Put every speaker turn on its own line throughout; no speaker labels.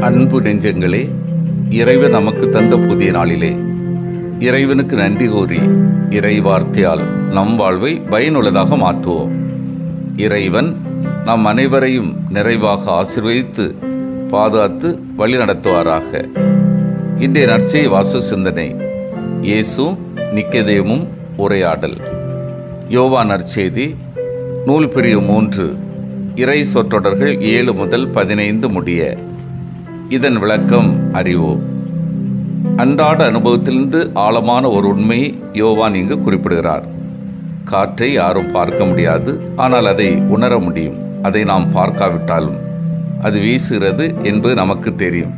அன்பு நெஞ்சங்களே இறைவன் நமக்கு தந்த புதிய நாளிலே. இறைவனுக்கு நன்றி கூறி இறை வார்த்தையால் நம் வாழ்வை பயனுள்ளதாக மாற்றுவோம். இறைவன் நம் அனைவரையும் நிறைவாக ஆசிர்வதித்து பாதுகாத்து வழிநடத்துவாராக. இன்றைய நற்செய் வாசு சிந்தனை இயேசும் நிக்கதேமும் உரையாடல். யோவா நற்செய்தி நூல் பிரிவு மூன்று இறை சொற்றொடர்கள் ஏழு முதல் பதினைந்து முடிய. இதன் விளக்கம் அறிவோம் அன்றாட அனுபவத்திலிருந்து ஆழமான ஒரு உண்மையை யோவான் இங்கு குறிப்பிடுகிறார். காற்றை யாரும் பார்க்க முடியாது ஆனால் அதை உணர முடியும். அதை நாம் பார்க்காவிட்டாலும் அது வீசுகிறது என்பது நமக்கு தெரியும்.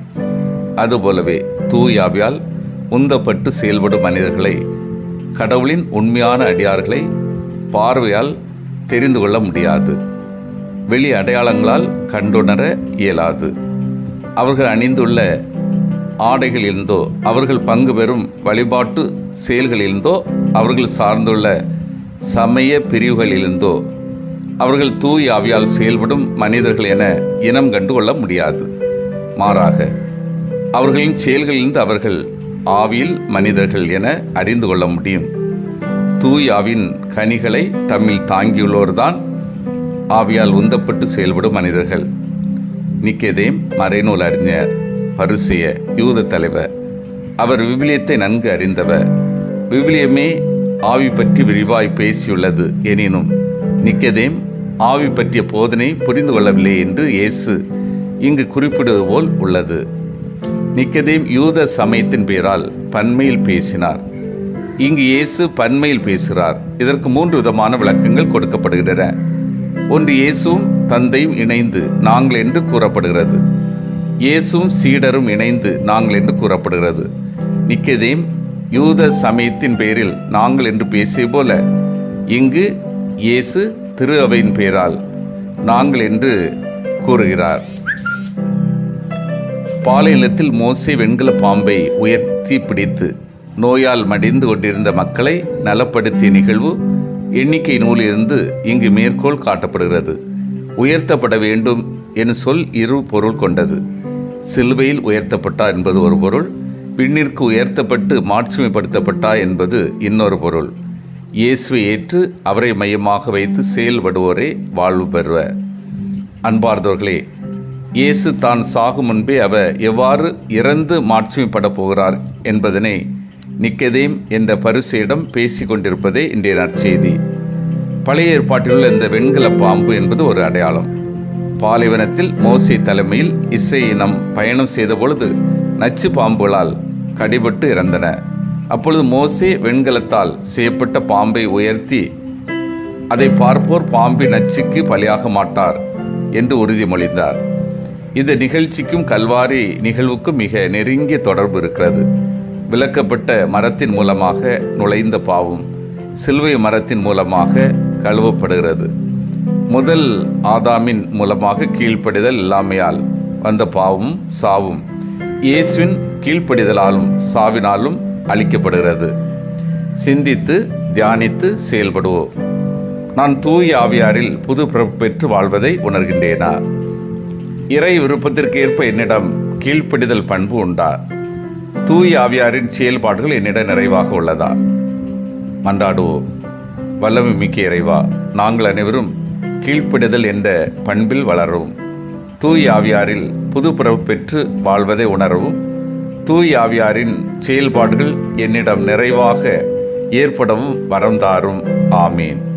அதுபோலவே தூயாவியால் உந்தப்பட்டு செயல்படும் மனிதர்களை கடவுளின் உண்மையான அடியார்களை பார்வையால் தெரிந்து கொள்ள முடியாது. வெளி அடையாளங்களால் கண்டுணர இயலாது. அவர்கள் அணிந்துள்ள ஆடைகளிலிருந்தோ அவர்கள் பங்கு பெறும் வழிபாட்டு செயல்களிலிருந்தோ அவர்கள் சார்ந்துள்ள சமய பிரிவுகளிலிருந்தோ அவர்கள் தூய் ஆவியால் செயல்படும் மனிதர்கள் என இனம் கண்டு கொள்ள முடியாது. மாறாக அவர்களின் செயல்களிலிருந்து அவர்கள் ஆவியில் மனிதர்கள் என அறிந்து கொள்ள முடியும். தூய் ஆவின் கனிகளை தம்மில் தாங்கியுள்ளோர்தான் ஆவியால் உந்தப்பட்டு செயல்படும் மனிதர்கள். நிக்கேதேம் மறைநூல் அறிஞர் பரிசெய யூத தலைவர். அவர் விவிலியத்தை நன்கு அறிந்தவர். விவிலியமே ஆவி பற்றி விரிவாய் பேசியுள்ளது எனினும் நிக்கதேம் ஆவி பற்றிய போதனை புரிந்து கொள்ளவில்லை என்று இயேசு இங்கு குறிப்பிடுவது போல் உள்ளது. நிக்கதேம் யூத சமயத்தின் பெயரால் பன்மையில் பேசினார். இங்கு இயேசு பன்மையில் பேசுகிறார். இதற்கு மூன்று விதமான விளக்கங்கள் கொடுக்கப்படுகின்றன. ஒன்று இயேசுவும் தந்தையும் இணைந்து நாங்கள் என்று கூறப்படுகிறது. இயேசும் சீடரும் இணைந்து நாங்கள் என்று கூறப்படுகிறது. நிக்கதேம் யூத சமயத்தின் பெயரில் நாங்கள் என்று பேசிய போல இங்கு இயேசு திரு அவையின் பெயரால் நாங்கள் என்று கூறுகிறார். பாலைநிலத்தில் மோசே வெண்கல பாம்பை உயர்த்தி பிடித்து நோயால் மடிந்து கொண்டிருந்த மக்களை நலப்படுத்திய நிகழ்வு எண்ணிக்கை நூலிலிருந்து இங்கு மேற்கோள் காட்டப்படுகிறது. உயர்த்தப்பட வேண்டும் என சொல் இரு பொருள் கொண்டது. சிலுவையில் உயர்த்தப்பட்டா என்பது ஒரு பொருள் பின்னிற்கு உயர்த்தப்பட்டு மாட்சிமைப்படுத்தப்பட்டா என்பது இன்னொரு பொருள். இயேசுவை ஏற்று அவரை மையமாக வைத்து செயல்படுவோரே வாழ்வு பெறுவர் அன்பார்ந்தவர்களே இயேசு தான் சாகும் முன்பே அவர் எவ்வாறு இறந்து மாட்சிமைப்பட போகிறார் என்பதனை நிக்கதேம் என்ற பரிசையிடம் பேசிக்கொண்டிருப்பதே இன்றைய நற்செய்தி. பழைய ஏற்பாட்டிலுள்ள இந்த வெண்கல பாம்பு என்பது ஒரு அடையாளம். பாலைவனத்தில் மோசே தலைமையில் இஸ்ரேலினம் பயணம் செய்த பொழுது நச்சு பாம்புகளால் கடிபட்டு இறந்தன. அப்பொழுது மோசே வெண்கலத்தால் செய்யப்பட்ட பாம்பை உயர்த்தி அதை பார்ப்போர் பாம்பி நச்சுக்கு பலியாக மாட்டார் என்று உறுதிமொழிந்தார் இந்த நிகழ்ச்சிக்கும் கல்வாரி நிகழ்வுக்கும் மிக நெருங்கிய தொடர்பு இருக்கிறது. விளக்கப்பட்ட மரத்தின் மூலமாக நுழைந்த பாவம் சிலுவை மரத்தின் மூலமாக கழுவப்படுகிறது. முதல் ஆதாமின் மூலமாக கீழ்ப்படிதல் இல்லாமையால் வந்த பாவமும் சாவும் இயேசுவின் கீழ்ப்படிதலாலும் சாவினாலும் அளிக்கப்படுகிறது சிந்தித்து தியானித்து செயல்படுவோம். நான் தூய் ஆவியாரில் புது பிறப்பு பெற்று வாழ்வதை உணர்கின்றேனா? இறை விருப்பத்திற்கு ஏற்ப என்னிடம் கீழ்ப்படிதல் பண்பு உண்டா? தூய் ஆவியாரின் செயல்பாடுகள் என்னிடம் நிறைவாக உள்ளதா? மன்றாடுவோம். வல்லமை மிக்க இறைவா நாங்கள் அனைவரும் கீழ்ப்பிடுதல் என்ற பண்பில் வளரவும் தூய் ஆவியாரில் புது பெற்று வாழ்வதை உணரவும் தூய் ஆவியாரின் செயல்பாடுகள் என்னிடம் நிறைவாக ஏற்படவும் வரம் தாரும். ஆமீன்.